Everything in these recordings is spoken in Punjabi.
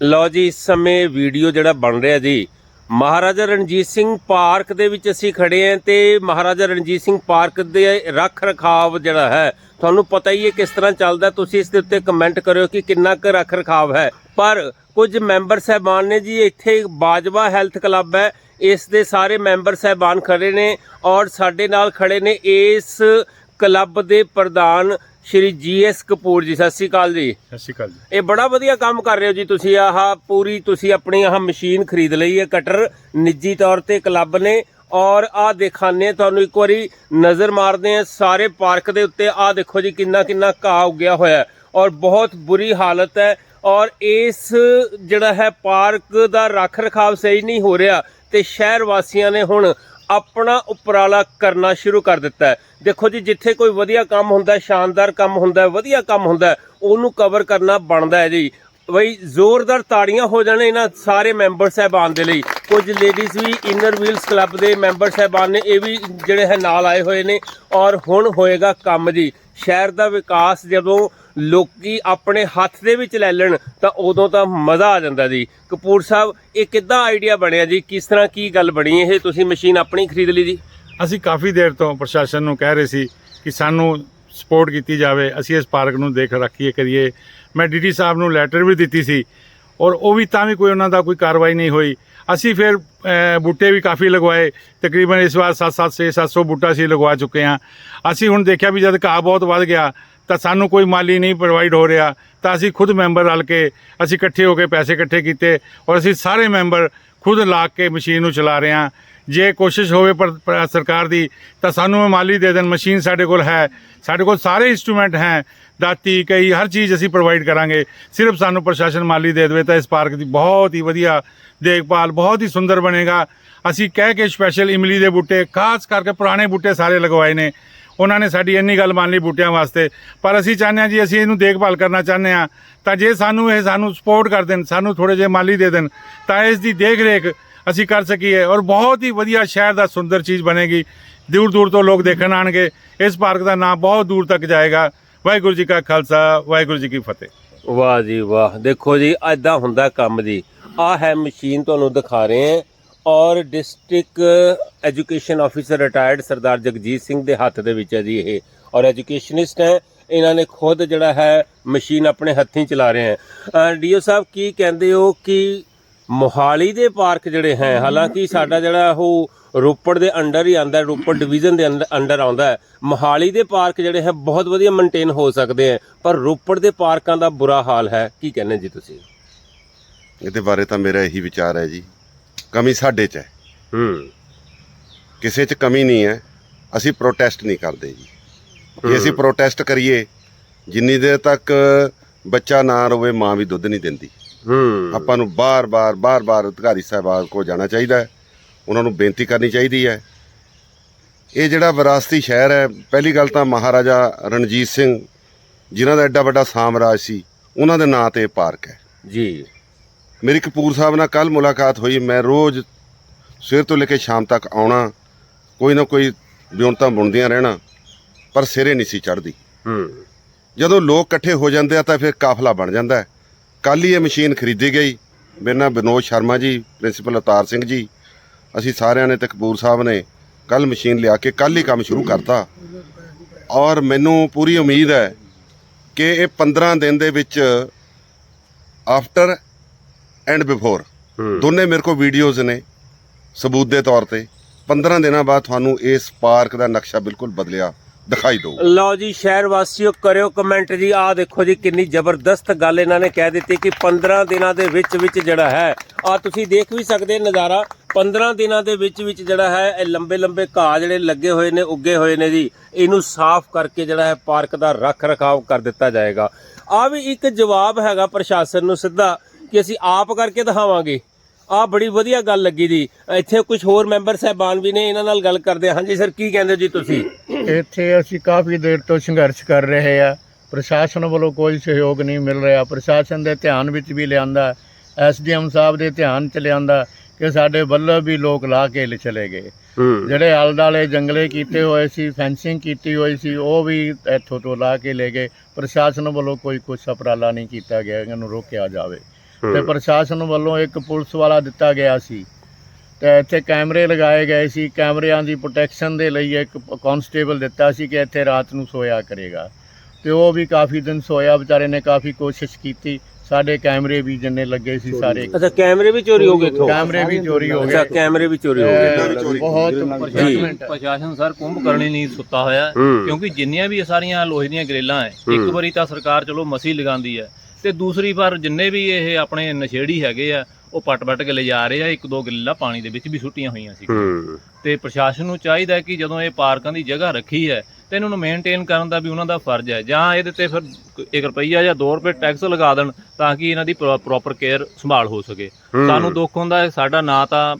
ਲਓ ਜੀ, ਇਸ ਸਮੇਂ ਵੀਡੀਓ ਜਿਹੜਾ ਬਣ ਰਿਹਾ ਜੀ, ਮਹਾਰਾਜਾ ਰਣਜੀਤ ਸਿੰਘ ਪਾਰਕ ਦੇ ਵਿੱਚ ਅਸੀਂ ਖੜੇ ਆਂ ਤੇ ਮਹਾਰਾਜਾ ਰਣਜੀਤ ਸਿੰਘ ਪਾਰਕ ਦੇ ਰੱਖ ਰਖਾਵ ਜਿਹੜਾ ਹੈ, ਤੁਹਾਨੂੰ ਪਤਾ ਹੀ ਹੈ ਕਿਸ ਤਰ੍ਹਾਂ ਚੱਲਦਾ, ਤੁਸੀਂ ਇਸ ਦੇ ਉੱਤੇ ਕਮੈਂਟ ਕਰਿਓ ਕਿ ਕਿੰਨਾ ਕੁ ਰੱਖ ਰਖਾਵ ਹੈ। ਪਰ ਕੁਝ ਮੈਂਬਰ ਸਹਿਬਾਨ ਨੇ ਜੀ, ਇੱਥੇ ਬਾਜਵਾ ਹੈਲਥ ਕਲੱਬ ਹੈ, ਇਸ ਦੇ ਸਾਰੇ ਮੈਂਬਰ ਸਹਿਬਾਨ ਖੜੇ ਨੇ ਔਰ ਸਾਡੇ ਨਾਲ ਖੜੇ ਨੇ ਇਸ ਕਲੱਬ ਦੇ ਪ੍ਰਧਾਨ ਸ਼੍ਰੀ ਜੀਐਸ ਕਪੂਰ ਜੀ ਸਤਿ ਸ਼੍ਰੀ ਅਕਾਲ ਜੀ। ਸਤਿ ਸ਼੍ਰੀ ਅਕਾਲ ਜੀ। ਇਹ ਬੜਾ ਵਧੀਆ ਕੰਮ ਕਰ ਰਹੇ ਹੋ ਜੀ ਤੁਸੀਂ ਆਹ ਪੂਰੀ ਤੁਸੀਂ ਆਪਣੀ ਆਹ ਮਸ਼ੀਨ ਖਰੀਦ ਲਈ ਹੈ ਕਟਰ ਨਿੱਜੀ ਤੌਰ ਤੇ ਕਲੱਬ ਨੇ। ਔਰ ਆਹ ਦਿਖਾਣੇ ਤੁਹਾਨੂੰ ਇੱਕ ਵਾਰੀ ਨਜ਼ਰ ਮਾਰਦੇ ਆ ਸਾਰੇ ਪਾਰਕ ਦੇ ਉੱਤੇ ਆਹ ਦੇਖੋ ਜੀ ਕਿੰਨਾ ਕਿੰਨਾ ਘਾਹ ਉੱਗਿਆ ਹੋਇਆ ਹੈ। ਔਰ ਬਹੁਤ ਬੁਰੀ ਹਾਲਤ ਹੈ। ਔਰ ਇਸ ਜਿਹੜਾ ਹੈ ਪਾਰਕ ਦਾ ਰੱਖ ਰਖਾਵ ਸਹੀ ਨਹੀਂ ਹੋ ਰਿਹਾ ਤੇ ਸ਼ਹਿਰ ਵਾਸੀਆਂ ਨੇ ਹੁਣ ਆਪਣਾ ਉਪਰਾਲਾ ਕਰਨਾ ਸ਼ੁਰੂ ਕਰ ਦਿੱਤਾ ਹੈ। ਦੇਖੋ ਜੀ, ਜਿੱਥੇ ਕੋਈ ਵਧੀਆ ਕੰਮ ਹੁੰਦਾ ਸ਼ਾਨਦਾਰ ਕੰਮ ਹੁੰਦਾ ਵਧੀਆ ਕੰਮ ਹੁੰਦਾ ਉਹਨੂੰ ਕਵਰ ਕਰਨਾ ਬਣਦਾ ਹੈ ਜੀ। ਬਈ ਜ਼ੋਰਦਾਰ ਤਾੜੀਆਂ ਹੋ ਜਾਣ ਇਹਨਾਂ ਸਾਰੇ ਮੈਂਬਰ ਸਹਿਬਾਨ ਦੇ ਲਈ। ਕੁਝ ਲੇਡੀਜ਼ ਵੀ ਇਨਰ ਵੀਲਸ ਕਲੱਬ ਦੇ ਮੈਂਬਰ ਸਹਿਬਾਨ ਨੇ, ਇਹ ਵੀ ਜਿਹੜੇ ਹੈ ਨਾਲ ਆਏ ਹੋਏ ਨੇ ਔਰ ਹੁਣ ਹੋਏਗਾ ਕੰਮ ਜੀ। ਸ਼ਹਿਰ ਦਾ ਵਿਕਾਸ ਜਦੋਂ ਲੋਕੀ ਆਪਣੇ ਹੱਥ ਦੇ ਵਿੱਚ ਲੈ ਲੈਣ, ਤਾਂ ਉਦੋਂ ਤਾਂ ਮਜ਼ਾ ਆ ਜਾਂਦਾ ਜੀ। ਕਪੂਰ ਸਾਹਿਬ, ਇਹ ਕਿੱਦਾਂ ਆਈਡੀਆ ਬਣਿਆ ਜੀ? ਕਿਸ ਤਰ੍ਹਾਂ ਕੀ ਗੱਲ ਬਣੀ ਇਹ? ਤੁਸੀਂ ਮਸ਼ੀਨ ਆਪਣੀ ਖਰੀਦ ਲਈ ਜੀ? ਅਸੀਂ ਕਾਫੀ ਦੇਰ ਤੋਂ ਪ੍ਰਸ਼ਾਸਨ ਨੂੰ ਕਹਿ ਰਹੇ ਸੀ ਕਿ ਸਾਨੂੰ ਸਪੋਰਟ ਕੀਤੀ ਜਾਵੇ। ਅਸੀਂ ਇਸ ਪਾਰਕ ਨੂੰ ਦੇਖ ਰੱਖੀਏ ਕਰੀਏ। ਮੈਂ ਡੀਡੀ ਸਾਹਿਬ ਨੂੰ ਲੈਟਰ ਵੀ ਦਿੱਤੀ ਸੀ। ਔਰ ਉਹ ਵੀ ਤਾਂ ਵੀ ਕੋਈ ਉਹਨਾਂ ਦਾ ਕੋਈ ਕਾਰਵਾਈ ਨਹੀਂ ਹੋਈ। ਅਸੀਂ ਫਿਰ ਬੂਟੇ ਵੀ ਕਾਫੀ ਲਗਵਾਏ। ਤਕਰੀਬਨ ਇਸ ਵਾਰ 7-7 6 700 ਬੂਟਾ ਅਸੀਂ ਲਗਵਾ ਚੁੱਕੇ ਹਾਂ। ਅਸੀਂ ਹੁਣ ਦੇਖਿਆ ਵੀ ਜਦ ਘਾਹ ਬਹੁਤ ਵੱਧ ਗਿਆ, ਤਾਂ ਸਾਨੂੰ ਕੋਈ ਮਾਲੀ ਨਹੀਂ ਪ੍ਰੋਵਾਈਡ ਹੋ ਰਿਹਾ। ਤਾਂ ਅਸੀਂ ਖੁਦ ਮੈਂਬਰ ਰਲ ਕੇ ਅਸੀਂ ਇਕੱਠੇ ਹੋ ਕੇ ਪੈਸੇ ਇਕੱਠੇ ਕੀਤੇ ਔਰ ਅਸੀਂ ਸਾਰੇ ਮੈਂਬਰ ਖੁਦ ਲਾ ਕੇ ਮਸ਼ੀਨ ਨੂੰ ਚਲਾ ਰਹੇ ਹਾਂ। ਜੇ ਕੋਸ਼ਿਸ਼ ਹੋਵੇ ਪਰ ਸਰਕਾਰ ਦੀ, ਤਾਂ ਸਾਨੂੰ ਇਹ ਮਾਲੀ ਦੇ ਦੇਣ। ਮਸ਼ੀਨ ਸਾਡੇ ਕੋਲ ਹੈ। ਸਾਡੇ ਕੋਲ ਸਾਰੇ ਇਨਸਟਰੂਮੈਂਟ ਹੈ। ਦਾਤੀ ਕਈ ਹਰ ਚੀਜ਼ ਅਸੀਂ ਪ੍ਰੋਵਾਈਡ ਕਰਾਂਗੇ। ਸਿਰਫ ਸਾਨੂੰ ਪ੍ਰਸ਼ਾਸਨ ਮਾਲੀ ਦੇ ਦੇਵੇ ਤਾਂ ਇਸ ਪਾਰਕ ਦੀ ਬਹੁਤ ਹੀ ਵਧੀਆ ਦੇਖਭਾਲ, ਬਹੁਤ ਹੀ ਸੁੰਦਰ ਬਣੇਗਾ। ਅਸੀਂ ਕਹਿ ਕੇ ਸਪੈਸ਼ਲ ਇਮਲੀ ਦੇ ਬੂਟੇ, ਖਾਸ ਕਰਕੇ ਪੁਰਾਣੇ ਬੂਟੇ ਸਾਰੇ ਲਗਵਾਏ ਨੇ। ਉਹਨਾਂ ਨੇ ਸਾਡੀ ਇੰਨੀ ਗੱਲ ਮੰਨ ਲਈ ਬੂਟਿਆਂ ਵਾਸਤੇ। ਪਰ ਅਸੀਂ ਚਾਹੁੰਦੇ ਹਾਂ ਜੀ, ਅਸੀਂ ਇਹਨੂੰ ਦੇਖਭਾਲ ਕਰਨਾ ਚਾਹੁੰਦੇ ਹਾਂ। ਤਾਂ ਜੇ ਸਾਨੂੰ ਇਹ ਸਾਨੂੰ ਸਪੋਰਟ ਕਰ ਦੇਣ, ਸਾਨੂੰ ਥੋੜੇ ਜਿਹੇ ਮਾਲੀ ਦੇ ਦੇਣ, ਤਾਂ ਇਸ ਦੀ ਦੇਖ ਰੇਖ ਅਸੀਂ ਕਰ ਸਕੀਏ ਔਰ ਬਹੁਤ ਹੀ ਵਧੀਆ ਸ਼ਹਿਰ ਦਾ ਸੁੰਦਰ ਚੀਜ਼ ਬਣੇਗੀ। ਦੂਰ ਦੂਰ ਤੋਂ ਲੋਕ ਦੇਖਣ ਆਣਗੇ ਇਸ ਪਾਰਕ ਦਾ ਨਾਮ ਬਹੁਤ ਦੂਰ ਤੱਕ ਜਾਏਗਾ। ਵਾਹਿਗੁਰੂ ਜੀ ਕਾ ਖਾਲਸਾ, ਵਾਹਿਗੁਰੂ ਜੀ ਕੀ ਫਤਿਹ। ਵਾਹ ਜੀ ਵਾਹ। ਦੇਖੋ ਜੀ ਐਦਾਂ ਹੁੰਦਾ ਕੰਮ ਜੀ। ਆ ਹੈ ਮਸ਼ੀਨ ਤੁਹਾਨੂੰ ਦਿਖਾ ਰਹੇ ਹਾਂ ਔਰ district education officer retired Sardar Jagjit Singh ਦੇ ਹੱਥ ਦੇ ਵਿੱਚ ਹੈ ਜੀ ਇਹ। ਔਰ ਐਜੂਕੇਸ਼ਨਿਸਟ ਹੈ, ਇਹਨਾਂ ਨੇ ਖੁਦ ਜਿਹੜਾ ਹੈ ਮਸ਼ੀਨ ਆਪਣੇ ਹੱਥੀਂ ਚਲਾ ਰਹੇ ਹੈ। ਡੀਓ ਸਾਹਿਬ, ਕੀ ਕਹਿੰਦੇ ਹੋ ਕਿ ਮੋਹਾਲੀ ਦੇ ਪਾਰਕ ਜਿਹੜੇ ਹੈ ਹਾਲਾਂਕਿ ਸਾਡਾ ਜਿਹੜਾ ਉਹ ਰੋਪੜ ਦੇ ਅੰਡਰ ਹੀ ਆਂਦਾ ਰੋਪੜ ਡਿਵੀਜ਼ਨ ਦੇ ਅੰਡਰ ਆਉਂਦਾ ਹੈ। ਮੋਹਾਲੀ ਦੇ ਪਾਰਕ ਜਿਹੜੇ ਹੈ ਬਹੁਤ ਵਧੀਆ ਮੇਨਟੇਨ ਹੋ ਸਕਦੇ ਹੈ ਪਰ ਰੋਪੜ ਦੇ ਪਾਰਕਾਂ ਦਾ ਬੁਰਾ ਹਾਲ ਹੈ। ਕੀ ਕਹਿੰਦੇ ਜੀ ਤੁਸੀਂ? ਇਹਦੇ ਬਾਰੇ ਤਾਂ ਮੇਰਾ ਇਹੀ ਵਿਚਾਰ ਹੈ ਜੀ। ਕਮੀ ਸਾਡੇ 'ਚ ਹੈ। ਹੂੰ। ਕਿਸੇ 'ਚ ਕਮੀ ਨਹੀਂ ਹੈ। ਅਸੀਂ ਪ੍ਰੋਟੈਸਟ ਨਹੀਂ ਕਰਦੇ ਜੀ। ਜੇ ਅਸੀਂ ਪ੍ਰੋਟੈਸਟ ਕਰੀਏ ਜਿੰਨੀ ਦੇਰ ਤੱਕ ਬੱਚਾ ਨਾ ਰੋਵੇ ਮਾਂ ਵੀ ਦੁੱਧ ਨਹੀਂ ਦਿੰਦੀ। ਆਪਾਂ ਨੂੰ ਬਾਰ-ਬਾਰ ਬਾਰ-ਬਾਰ ਅਧਿਕਾਰੀ ਸਾਹਿਬਾਨ ਕੋਲ ਜਾਣਾ ਚਾਹੀਦਾ ਹੈ। ਉਹਨਾਂ ਨੂੰ ਬੇਨਤੀ ਕਰਨੀ ਚਾਹੀਦੀ ਹੈ। ਇਹ ਜਿਹੜਾ ਵਿਰਾਸਤੀ ਸ਼ਹਿਰ ਹੈ ਪਹਿਲੀ ਗੱਲ ਤਾਂ ਮਹਾਰਾਜਾ ਰਣਜੀਤ ਸਿੰਘ ਜਿਨ੍ਹਾਂ ਦਾ ਐਡਾ ਵੱਡਾ ਸਾਮਰਾਜ ਸੀ ਉਹਨਾਂ ਦੇ ਨਾਂ ਤੇ ਪਾਰਕ ਹੈ। ਜੀ। ਮੇਰੀ ਕਪੂਰ ਸਾਹਿਬ ਨਾਲ ਕੱਲ ਮੁਲਾਕਾਤ ਹੋਈ ਮੈਂ ਰੋਜ਼ ਸਵੇਰ ਤੋਂ ਲੈ ਕੇ ਸ਼ਾਮ ਤੱਕ ਆਉਣਾ ਕੋਈ ਨਾ ਕੋਈ ਵਿਉਂਤਾਂ ਬੁਣਦੀਆਂ ਰਹਿਣਾ ਪਰ ਸਿਰੇ ਨਹੀਂ ਸੀ ਚੜਦੀ ਹੂੰ। ਜਦੋਂ ਲੋਕ ਇਕੱਠੇ ਹੋ ਜਾਂਦੇ ਆ ਤਾਂ ਫਿਰ ਕਾਫਲਾ ਬਣ ਜਾਂਦਾ ਹੈ। ਕੱਲ ਹੀ ਇਹ ਮਸ਼ੀਨ ਖਰੀਦੀ ਗਈ। ਮੇਰੇ ਨਾਲ ਵਿਨੋਦ ਸ਼ਰਮਾ ਜੀ ਪ੍ਰਿੰਸੀਪਲ ਅਵਤਾਰ ਸਿੰਘ ਜੀ ਅਸੀਂ ਸਾਰਿਆਂ ਨੇ ਤੇ ਕਪੂਰ ਸਾਹਿਬ ਨੇ ਕੱਲ ਮਸ਼ੀਨ ਲਿਆ ਕੇ ਕੱਲ ਹੀ ਕੰਮ ਸ਼ੁਰੂ ਕਰਤਾ। ਔਰ ਮੈਨੂੰ ਪੂਰੀ ਉਮੀਦ ਹੈ ਕਿ ਇਹ 15 ਦਿਨ ਦੇ ਵਿੱਚ ਆਫਟਰ ਐਂਡ ਬਿਫੋਰ ਦੋਨੇ ਮੇਰੇ ਕੋਲ ਵੀਡੀਓਜ਼ ਨੇ ਸਬੂਤ ਦੇ ਤੌਰ ਤੇ। 15 ਦਿਨਾਂ ਬਾਅਦ ਤੁਹਾਨੂੰ ਇਸ ਪਾਰਕ ਦਾ ਨਕਸ਼ਾ ਬਿਲਕੁਲ ਬਦਲਿਆ। ਦਿਖਾਈ ਦਊ ਲਓ ਜੀ, ਸ਼ਹਿਰ ਵਾਸੀਓ, ਕਰਿਓ ਕਮੈਂਟ ਜੀ। ਆਹ ਦੇਖੋ ਜੀ, ਕਿੰਨੀ ਜ਼ਬਰਦਸਤ ਗੱਲ ਇਹਨਾਂ ਨੇ ਕਹਿ ਦਿੱਤੀ ਕਿ 15 ਦਿਨਾਂ ਦੇ ਵਿੱਚ ਵਿੱਚ ਜਿਹੜਾ ਹੈ ਆ ਤੁਸੀਂ ਦੇਖ ਵੀ ਸਕਦੇ ਨਜ਼ਾਰਾ 15 ਦਿਨਾਂ ਦੇ ਵਿੱਚ ਵਿੱਚ ਜਿਹੜਾ ਹੈ, ਇਹ ਲੰਬੇ ਲੰਬੇ ਘਾਹ ਜਿਹੜੇ ਲੱਗੇ ਹੋਏ ਨੇ, ਉੱਗੇ ਹੋਏ ਨੇ ਜੀ। ਇਹਨੂੰ ਸਾਫ਼ ਕਰਕੇ ਜਿਹੜਾ ਹੈ, ਪਾਰਕ ਦਾ ਰੱਖ ਰਖਾਵ ਕਰ ਦਿੱਤਾ ਜਾਏਗਾ। ਆ ਵੀ ਇੱਕ ਜਵਾਬ ਹੈਗਾ ਪ੍ਰਸ਼ਾਸਨ ਨੂੰ ਸਿੱਧਾ ਕਿ ਅਸੀਂ ਆਪ ਕਰਕੇ ਦਿਖਾਵਾਂਗੇ। ਆ ਬੜੀ ਵਧੀਆ ਗੱਲ ਲੱਗੀ ਜੀ। ਇੱਥੇ ਕੁਝ ਹੋਰ ਮੈਂਬਰ ਸਹਿਬਾਨ ਵੀ ਨੇ, ਇਹਨਾਂ ਨਾਲ ਗੱਲ ਕਰਦੇ ਹਾਂ। ਹਾਂਜੀ, ਸਰ, ਕੀ ਕਹਿੰਦੇ ਜੀ ਤੁਸੀਂ? ਇੱਥੇ ਅਸੀਂ ਕਾਫੀ ਦੇਰ ਤੋਂ ਸੰਘਰਸ਼ ਕਰ ਰਹੇ ਆ। ਪ੍ਰਸ਼ਾਸਨ ਵੱਲੋਂ ਕੋਈ ਸਹਿਯੋਗ ਨਹੀਂ ਮਿਲ ਰਿਹਾ। ਪ੍ਰਸ਼ਾਸਨ ਦੇ ਧਿਆਨ ਵਿੱਚ ਵੀ ਲਿਆਂਦਾ। ਐਸਡੀਐਮ ਸਾਹਿਬ ਦੇ ਧਿਆਨ ਚ ਲਿਆਂਦਾ ਕਿ ਸਾਡੇ ਵੱਲੋਂ ਵੀ ਲੋਕ ਲਾ ਕੇ ਲ- ਚਲੇ ਗਏ। ਜਿਹੜੇ ਆਲੇ ਜੰਗਲੇ ਕੀਤੇ ਹੋਏ ਸੀ ਫੈਂਸਿੰਗ ਕੀਤੀ ਹੋਈ ਸੀ ਉਹ ਵੀ ਇੱਥੋਂ ਤੋਂ ਲਾ ਕੇ ਲੈ ਗਏ। ਪ੍ਰਸ਼ਾਸਨ ਵੱਲੋਂ ਕੋਈ ਕੁਛ ਉਪਰਾਲਾ ਨਹੀਂ ਕੀਤਾ ਗਿਆ। ਇਹਨਾਂ ਨੂੰ ਰੋਕਿਆ ਜਾਵੇ। ਤੇ। ਪ੍ਰਸ਼ਾਸਨ ਵੱਲੋਂ ਇੱਕ ਪੁਲਿਸ ਵਾਲਾ ਦਿੱਤਾ ਗਿਆ ਸੀ। ਤੇ ਇੱਥੇ ਕੈਮਰੇ ਲਗਾਏ ਗਏ ਸੀ। ਕੈਮਰਿਆਂ ਦੀ ਪ੍ਰੋਟੈਕਸ਼ਨ ਦੇ ਲਈ ਇੱਕ ਕਾਂਸਟੇਬਲ ਦਿੱਤਾ ਸੀ ਕਿ ਇੱਥੇ ਰਾਤ ਨੂੰ ਸੋਇਆ ਕਰੇਗਾ। ਤੇ ਉਹ ਵੀ ਕਾਫੀ ਦਿਨ ਸੋਇਆ ਵਿਚਾਰੇ ਨੇ ਕਾਫੀ ਕੋਸ਼ਿਸ਼ ਕੀਤੀ। ਸਾਡੇ ਕੈਮਰੇ ਵੀ ਜਿੰਨੇ ਲੱਗੇ ਸੀ ਸਾਰੇ। ਅੱਛਾ ਕੈਮਰੇ ਵੀ ਚੋਰੀ ਹੋ ਗਏ ਇੱਥੋਂ? ਕੈਮਰੇ ਵੀ ਚੋਰੀ ਹੋ ਅੱਛਾ ਗਏ ਕੈਮਰੇ ਵੀ ਚੋਰੀ ਹੋ ਗਏ। ਤੇ ਬਹੁਤ ਜੀ। ਪ੍ਰਸ਼ਾਸਨ ਸਰ ਕੁੰਭ ਕਰਨੀ ਨਹੀਂ ਸੁੱਤਾ ਹੋਇਆ। ਕਿਉਂਕਿ ਜਿੰਨੀਆਂ ਵੀ ਇਹ ਸਾਰੀਆਂ ਲੋਹੇ ਦੀਆਂ ਗ੍ਰਿਲਾਂ ਹੈ ਇੱਕ। ਵਾਰੀ ਤਾਂ ਸਰਕਾਰ ਚਲੋ ਮਸੀ ਲਗਾਉਂਦੀ ਹੈ ਤੇ ਦੂਸਰੀ ਵਾਰ ਜਿੰਨੇ ਵੀ ਇਹ ਆਪਣੇ ਨਸ਼ੇੜੀ ਹੈਗੇ ਆ ਉਹ ਪਟ-ਪਟ ਕੇ ਲਿਜਾ ਰਹੇ ਆ ਇੱਕ ਦੋ ਗ੍ਰਿਲਾਂ ਪਾਣੀ ਦੇ ਵਿੱਚ ਵੀ ਸੁੱਟੀਆਂ ਹੋਈਆਂ ਸੀ। ਹੂੰ। ਤੇ ਪ੍ਰਸ਼ਾਸਨ ਨੂੰ ਚਾਹੀਦਾ ਹੈ ਕਿ ਜਦੋਂ ਇਹ ਪਾਰਕਾਂ ਦੀ ਜਗ੍ਹਾ ਰੱਖੀ ਹੈ ਤੇ ਇਹਨਾਂ ਨੂੰ ਮੇਨਟੇਨ ਕਰਨ ਦਾ ਵੀ ਉਹਨਾਂ ਦਾ ਫਰਜ਼ ਹੈ। ਜਾਂ ਇਹਦੇ ਤੇ ਫਿਰ 1 ਰੁਪਈਆ ਜਾਂ 2 ਰੁਪਏ ਟੈਕਸ ਲਗਾ ਦੇਣ ਤਾਂ ਕਿ ਇਹਨਾਂ ਦੀ ਪ੍ਰੋਪਰ ਕੇਅਰ ਸੰਭਾਲ ਹੋ ਸਕੇ। ਸਾਨੂੰ ਦੁੱਖ ਹੁੰਦਾ ਹੈ ਸਾਡਾ ਨਾ ਤਾਂ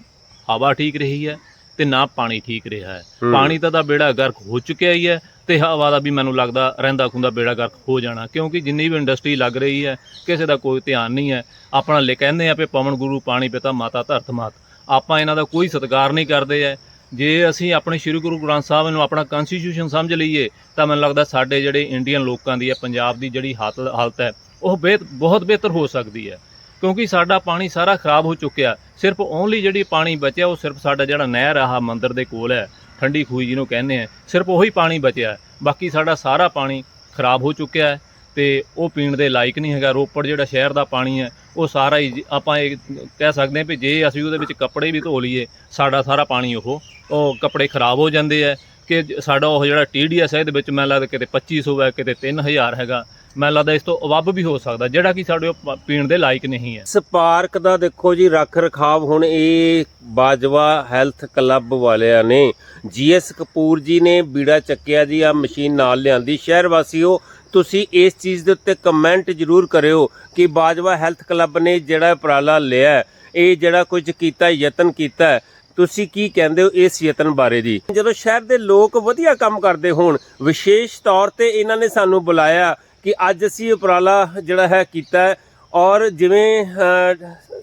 ਹਵਾ ਠੀਕ ਰਹੀ ਹੈ ਤੇ ਨਾ ਪਾਣੀ ਠੀਕ ਰਿਹਾ ਹੈ। ਹੂੰ। ਪਾਣੀ ਤਾਂ ਦਾ ਬੇੜਾ ਗਰਕ ਹੋ ਚੁੱਕਿਆ ਹੀ ਹੈ ਤੇ ਹਵਾ ਦਾ ਵੀ ਮੈਨੂੰ ਲੱਗਦਾ ਰਹਿੰਦਾ ਖੁੰਦਾ ਬੇੜਾ ਗਰਕ ਹੋ ਜਾਣਾ, ਕਿਉਂਕਿ ਜਿੰਨੀ ਵੀ ਇੰਡਸਟਰੀ ਲੱਗ ਰਹੀ ਹੈ, ਕਿਸੇ ਦਾ ਕੋਈ ਧਿਆਨ ਨਹੀਂ ਹੈ। ਆਪਣਾ ਲੈ, ਕਹਿੰਦੇ ਆ ਵੀ ਪਵਨ ਗੁਰੂ ਪਾਣੀ ਪਿਤਾ ਮਾਤਾ ਧਰਤ ਮਾਤ। ਆਪਾਂ ਇਹਨਾਂ ਦਾ ਕੋਈ ਸਤਿਕਾਰ ਨਹੀਂ ਕਰਦੇ ਐ। ਜੇ ਅਸੀਂ ਆਪਣੇ ਸ੍ਰੀ ਗੁਰੂ ਗ੍ਰੰਥ ਸਾਹਿਬ ਨੂੰ ਆਪਣਾ ਕਨਸਟੀਟਿਊਸ਼ਨ ਸਮਝ ਲਈਏ, ਤਾਂ ਮੈਨੂੰ ਲੱਗਦਾ ਸਾਡੇ ਜਿਹੜੇ ਇੰਡੀਅਨ ਲੋਕਾਂ ਦੀ ਹੈ, ਪੰਜਾਬ ਦੀ ਜਿਹੜੀ ਹਾਲਤ ਹਾਲਤ ਹੈ, ਉਹ ਬਿਹਤ, ਬਹੁਤ ਬਿਹਤਰ ਹੋ ਸਕਦੀ ਹੈ। ਕਿਉਂਕਿ ਸਾਡਾ ਪਾਣੀ ਸਾਰਾ ਖਰਾਬ ਹੋ ਚੁੱਕਿਆ। ਸਿਰਫ ਓਨਲੀ ਜਿਹੜੀ ਪਾਣੀ ਬਚਿਆ, ਉਹ ਸਿਰਫ ਸਾਡਾ ਜਿਹੜਾ ਨਹਿਰ ਆਹ ਮੰਦਿਰ ਦੇ ਕੋਲ ਹੈ। ਠੰਡੀ ਖੂਹੀ ਜਿਹਨੂੰ ਕਹਿੰਦੇ ਆ, ਸਿਰਫ ਉਹੀ ਪਾਣੀ ਬਚਿਆ ਬਾਕੀ ਸਾਡਾ ਸਾਰਾ ਪਾਣੀ ਖਰਾਬ ਹੋ ਚੁੱਕਿਆ ਹੈ ਤੇ ਉਹ ਪੀਣ ਦੇ ਲਾਇਕ ਨਹੀਂ ਹੈਗਾ। ਰੋਪੜ ਜਿਹੜਾ ਸ਼ਹਿਰ ਦਾ ਪਾਣੀ ਹੈ, ਉਹ ਸਾਰਾ ਹੀ ਜ- ਆਪਾਂ ਇਹ ਕਹਿ ਸਕਦੇ ਹਾਂ ਵੀ ਜੇ ਅਸੀਂ ਉਹਦੇ ਵਿੱਚ ਕੱਪੜੇ ਵੀ ਧੋ ਲਈਏ, ਸਾਡਾ ਸਾਰਾ ਪਾਣੀ ਉਹ ਉਹ ਕੱਪੜੇ ਖਰਾਬ ਹੋ ਜਾਂਦੇ ਆ। ਕਿ ਸਾਡਾ ਉਹ ਜਿਹੜਾ TDS ਹੈ, ਇਹਦੇ ਵਿੱਚ ਮੈਨੂੰ ਲੱਗਦਾ ਕਿਤੇ 2500 ਹੈ, ਕਿਤੇ 3000 ਹੈਗਾ। ਮੈਨੂੰ ਲੱਗਦਾ ਇਸ ਤੋਂ ਅਵੱਬ ਵੀ ਹੋ ਸਕਦਾ, ਜਿਹੜਾ ਕਿ ਸਾਡੇ ਉਹ ਪੀਣ ਦੇ ਲਾਇਕ ਨਹੀਂ ਹੈ। ਇਸ ਪਾਰਕ ਦਾ ਦੇਖੋ ਜੀ ਰੱਖ ਰਖਾਵ ਹੁਣ ਇਹ ਬਾਜਵਾ ਹੈਲਥ ਕਲੱਬ ਵਾਲਿਆਂ ਨੇ, ਜੀਐਸ ਕਪੂਰ ਜੀ ਨੇ ਬੀੜਾ ਚੱਕਿਆ ਜੀ ਆ ਮਸ਼ੀਨ ਨਾਲ ਲਿਆਂਦੀ। ਸ਼ਹਿਰ ਵਾਸੀਓ, ਤੁਸੀਂ ਇਸ ਚੀਜ਼ ਦੇ ਉੱਤੇ ਕਮੈਂਟ ਜ਼ਰੂਰ ਕਰਿਓ ਕਿ ਬਾਜਵਾ ਹੈਲਥ ਕਲੱਬ ਨੇ ਜਿਹੜਾ ਉਪਰਾਲਾ ਲਿਆ ਇਹ ਜਿਹੜਾ ਕੁਝ ਕੀਤਾ, ਯਤਨ ਕੀਤਾ ਤੁਸੀਂ ਕੀ ਕਹਿੰਦੇ ਹੋ ਇਸ ਯਤਨ ਬਾਰੇ ਜੀ? ਜਦੋਂ ਸ਼ਹਿਰ ਦੇ ਲੋਕ ਵਧੀਆ ਕੰਮ ਕਰਦੇ ਹੋਣ, ਵਿਸ਼ੇਸ਼ ਤੌਰ ਤੇ ਇਹਨਾਂ ਨੇ ਸਾਨੂੰ ਬੁਲਾਇਆ ਕਿ ਅੱਜ ਅਸੀਂ ਉਪਰਾਲਾ ਜਿਹੜਾ ਹੈ ਕੀਤਾ ਔਰ ਜਿਵੇਂ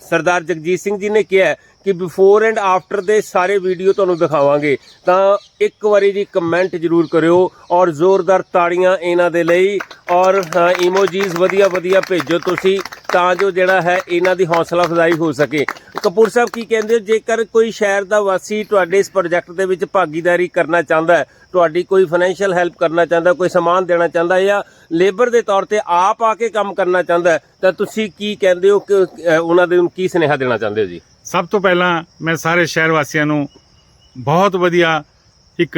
ਸਰਦਾਰ ਜਗਜੀਤ ਸਿੰਘ ਜੀ ਨੇ ਕਿਹਾ ਕਿ ਬਿਫੋਰ ਐਂਡ ਆਫਟਰ ਦੇ ਸਾਰੇ ਵੀਡੀਓ ਤੁਹਾਨੂੰ ਦਿਖਾਵਾਂਗੇ, ਤਾਂ ਇੱਕ ਵਾਰੀ ਜੀ ਕਮੈਂਟ ਜਰੂਰ ਕਰਿਓ ਔਰ ਜ਼ੋਰਦਾਰ ਤਾੜੀਆਂ ਇਹਨਾਂ ਦੇ ਲਈ ਔਰ ਇਮੋਜੀਜ਼ ਵਧੀਆ ਵਧੀਆ ਭੇਜੋ ਤੁਸੀਂ। ਤਾਂ ਜੋ ਜਿਹੜਾ ਹੈ ਇਹਨਾਂ ਦੀ ਹੌਸਲਾ ਅਫਜ਼ਾਈ ਹੋ ਸਕੇ। ਕਪੂਰ ਸਾਹਿਬ, ਕੀ ਕਹਿੰਦੇ ਹੋ? ਜੇਕਰ ਕੋਈ ਸ਼ਹਿਰ ਦਾ ਵਾਸੀ ਤੁਹਾਡੇ ਇਸ ਪ੍ਰੋਜੈਕਟ ਦੇ ਵਿੱਚ ਭਾਗੀਦਾਰੀ ਕਰਨਾ ਚਾਹੁੰਦਾ ਹੈ, ਤੁਹਾਡੀ ਕੋਈ ਫਾਈਨੈਂਸ਼ੀਅਲ ਹੈਲਪ ਕਰਨਾ ਚਾਹੁੰਦਾ, ਕੋਈ ਸਮਾਨ ਦੇਣਾ ਚਾਹੁੰਦਾ ਜਾਂ ਲੇਬਰ ਦੇ ਤੌਰ ਤੇ ਆਪ ਆ ਕੇ ਕੰਮ ਕਰਨਾ ਚਾਹੁੰਦਾ ਤਾਂ ਤੁਸੀਂ ਕੀ ਕਹਿੰਦੇ ਹੋ ਕਿ ਉਹਨਾਂ ਦੇ ਨੂੰ ਕੀ ਸੁਨੇਹਾ ਦੇਣਾ ਚਾਹੁੰਦੇ ਹੋ ਜੀ? ਸਭ ਤੋਂ ਪਹਿਲਾਂ ਮੈਂ ਸਾਰੇ ਸ਼ਹਿਰ ਵਾਸੀਆਂ ਨੂੰ ਬਹੁਤ ਵਧੀਆ ਇੱਕ